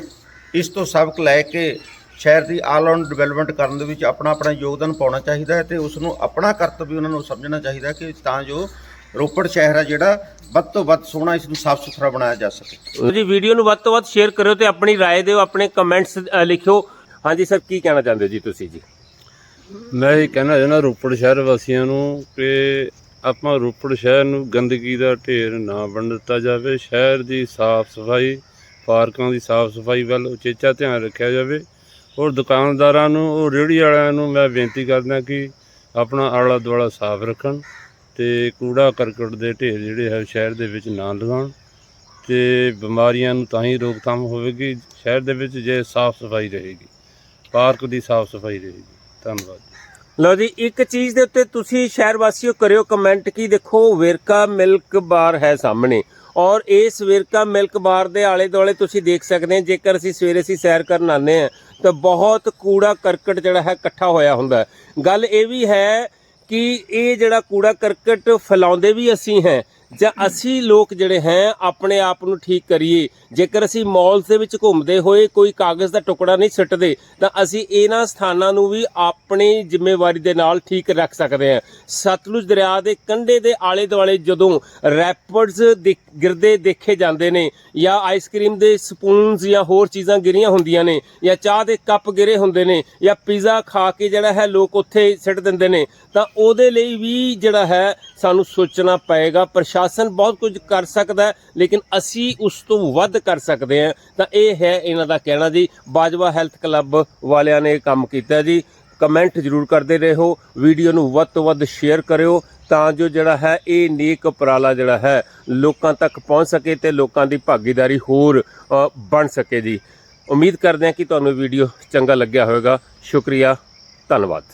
ਇਸ ਤੋਂ ਸਬਕ ਲੈ ਕੇ ਸ਼ਹਿਰ ਦੀ ਆਲ ਰਾਊਂਡ ਡਿਵੈਲਪਮੈਂਟ ਕਰਨ ਦੇ ਵਿੱਚ ਆਪਣਾ ਆਪਣਾ ਯੋਗਦਾਨ ਪਾਉਣਾ ਚਾਹੀਦਾ ਹੈ ਤੇ ਉਸ ਨੂੰ ਆਪਣਾ ਕਰਤੱਵ ਵੀ ਉਹਨਾਂ ਨੂੰ ਸਮਝਣਾ ਚਾਹੀਦਾ ਹੈ ਕਿ ਤਾਂ ਜੋ ਰੋਪੜ ਸ਼ਹਿਰ ਹੈ ਜਿਹੜਾ ਵੱਧ ਤੋਂ ਵੱਧ ਸੋਹਣਾ ਇਸ ਨੂੰ ਸਾਫ਼ ਸੁਥਰਾ ਬਣਾਇਆ ਜਾ ਸਕੇ ਜੀ ਵੀਡੀਓ ਨੂੰ ਵੱਧ ਤੋਂ ਵੱਧ ਸ਼ੇਅਰ ਕਰਿਓ ਤੇ ਆਪਣੀ رائے ਦਿਓ ਆਪਣੇ ਕਮੈਂਟਸ ਲਿਖਿਓ ਹਾਂਜੀ ਸਰ ਕੀ ਕਹਿਣਾ ਚਾਹੁੰਦੇ ਹੋ ਜੀ ਤੁਸੀਂ ਜੀ ਮੈਂ ਇਹ ਕਹਿਣਾ ਚਾਹੁੰਦਾ ਰੋਪੜ ਸ਼ਹਿਰ ਵਾਸੀਆਂ ਨੂੰ ਕਿ ਆਪਾਂ ਰੋਪੜ ਸ਼ਹਿਰ ਨੂੰ ਗੰਦਗੀ ਦਾ ਢੇਰ ਨਾ ਬਣ ਦਿੱਤਾ ਜਾਵੇ। ਸ਼ਹਿਰ ਦੀ ਸਾਫ਼ ਸਫ਼ਾਈ, ਪਾਰਕਾਂ ਦੀ ਸਾਫ਼ ਸਫ਼ਾਈ ਵੱਲ ਉਚੇਚਾ ਧਿਆਨ ਰੱਖਿਆ ਜਾਵੇ। ਔਰ ਦੁਕਾਨਦਾਰਾਂ ਨੂੰ, ਔਰ ਰੇਹੜੀ ਵਾਲਿਆਂ ਨੂੰ ਮੈਂ ਬੇਨਤੀ ਕਰਦਾ ਕਿ ਆਪਣਾ ਆਲਾ ਦੁਆਲਾ ਸਾਫ਼ ਰੱਖਣ ਤੇ ਕੂੜਾ ਕਰਕਟ ਦੇ ਢੇਰ ਜਿਹੜੇ ਹੈ ਸ਼ਹਿਰ ਦੇ ਵਿੱਚ ਨਾ ਲਗਾਉਣ ਤੇ ਬਿਮਾਰੀਆਂ ਨੂੰ ਤਾਂ ਹੀ ਰੋਕਥਾਮ ਹੋਵੇਗੀ। ਸ਼ਹਿਰ ਦੇ ਵਿੱਚ ਜੇ ਸਾਫ਼ ਸਫ਼ਾਈ ਰਹੇਗੀ, ਪਾਰਕ ਦੀ ਸਾਫ਼ ਸਫ਼ਾਈ ਰਹੇਗੀ। ਧੰਨਵਾਦ। ਲਓ ਜੀ, ਇੱਕ ਚੀਜ਼ ਦੇ ਉੱਤੇ ਤੁਸੀਂ ਸ਼ਹਿਰ ਵਾਸੀਓ ਕਰਿਓ ਕਮੈਂਟ ਕੀ ਦੇਖੋ, ਵੇਰਕਾ ਮਿਲਕ ਬਾਰ ਹੈ ਸਾਹਮਣੇ। ਔਰ ਇਸ ਵੇਰਕਾ ਮਿਲਕ ਬਾਰ ਦੇ ਆਲੇ ਦੁਆਲੇ ਤੁਸੀਂ ਦੇਖ ਸਕਦੇ ਹੋ, ਜੇਕਰ ਅਸੀਂ ਸਵੇਰੇ ਅਸੀਂ ਸੈਰ ਕਰਨ ਆਉਂਦੇ ਹਾਂ, ਤਾਂ ਬਹੁਤ ਕੂੜਾ ਕਰਕਟ ਜਿਹੜਾ ਹੈ ਇਕੱਠਾ ਹੋਇਆ ਹੁੰਦਾ ਗੱਲ ਇਹ ਵੀ ਹੈ ਕਿ ਇਹ ਜਿਹੜਾ ਕੂੜਾ ਕਰਕਟ ਫੈਲਾਉਂਦੇ ਵੀ ਅਸੀਂ ਹੈ ਜਾਂ ਅਸੀਂ ਲੋਕ ਜਿਹੜੇ ਹੈ, ਆਪਣੇ ਆਪ ਨੂੰ ਠੀਕ ਕਰੀਏ। ਜੇਕਰ ਅਸੀਂ ਮਾਲਸ ਦੇ ਵਿੱਚ ਘੁੰਮਦੇ ਹੋਏ ਕੋਈ ਕਾਗਜ਼ ਦਾ ਟੁਕੜਾ ਨਹੀਂ ਸਿੱਟਦੇ, ਤਾਂ ਅਸੀਂ ਇਹਨਾਂ ਸਥਾਨਾਂ ਨੂੰ ਵੀ ਆਪਣੀ ਜ਼ਿੰਮੇਵਾਰੀ ਦੇ ਨਾਲ ਠੀਕ ਰੱਖ ਸਕਦੇ ਹਾਂ। ਸਤਲੁਜ ਦਰਿਆ ਦੇ ਕੰਢੇ ਦੇ ਆਲੇ ਦੁਆਲੇ ਜਦੋਂ ਰੈਪਰਸ ਗਿਰਦੇ ਦੇਖੇ ਜਾਂਦੇ ਨੇ, ਜਾਂ ਆਈਸਕ੍ਰੀਮ ਦੇ ਸਪੂਨਸ ਜਾਂ ਹੋਰ ਚੀਜ਼ਾਂ ਗਿਰੀਆਂ ਹੁੰਦੀਆਂ ਨੇ, ਜਾਂ ਚਾਹ ਦੇ ਕੱਪ ਗਿਰੇ ਹੁੰਦੇ ਨੇ, ਜਾਂ ਪੀਜ਼ਾ ਖਾ ਕੇ ਜਿਹੜਾ ਹੈ ਲੋਕ ਉੱਥੇ ਸਿੱਟ ਦਿੰਦੇ ਨੇ, ਤਾਂ ਉਹਦੇ ਲਈ ਵੀ ਜਿਹੜਾ ਹੈ ਸਾਨੂੰ ਸੋਚਣਾ ਪਏਗਾ ਪ੍ਰਸ਼ਾਸਨ ਬਹੁਤ ਕੁਝ ਕਰ ਸਕਦਾ ਹੈ, ਲੇਕਿਨ ਅਸੀਂ ਉਸ ਤੋਂ ਵੱਧ ਕਰ ਸਕਦੇ ਹਾਂ। ਤਾਂ ਇਹ ਹੈ ਇਹਨਾਂ ਦਾ ਕਹਿਣਾ ਜੀ। ਬਾਜਵਾ ਹੈਲਥ ਕਲੱਬ ਵਾਲਿਆਂ ਨੇ ਕੰਮ ਕੀਤਾ ਜੀ। ਕਮੈਂਟ ਜ਼ਰੂਰ ਕਰਦੇ ਰਹੋ। ਵੀਡੀਓ ਨੂੰ ਵੱਧ ਤੋਂ ਵੱਧ ਸ਼ੇਅਰ ਕਰਿਓ ਤਾਂ ਜੋ ਜਿਹੜਾ ਹੈ, ਇਹ ਨੇਕ ਉਪਰਾਲਾ ਜਿਹੜਾ ਹੈ, ਲੋਕਾਂ ਤੱਕ ਪਹੁੰਚ ਸਕੇ ਤੇ ਲੋਕਾਂ ਦੀ ਭਾਗੀਦਾਰੀ ਹੋਰ ਬਣ ਸਕੇ ਜੀ। ਉਮੀਦ ਕਰਦੇ ਹਾਂ ਕਿ ਤੁਹਾਨੂੰ ਵੀਡੀਓ ਚੰਗਾ ਲੱਗਿਆ ਹੋਵੇਗਾ। ਸ਼ੁਕਰੀਆ। ਧੰਨਵਾਦ।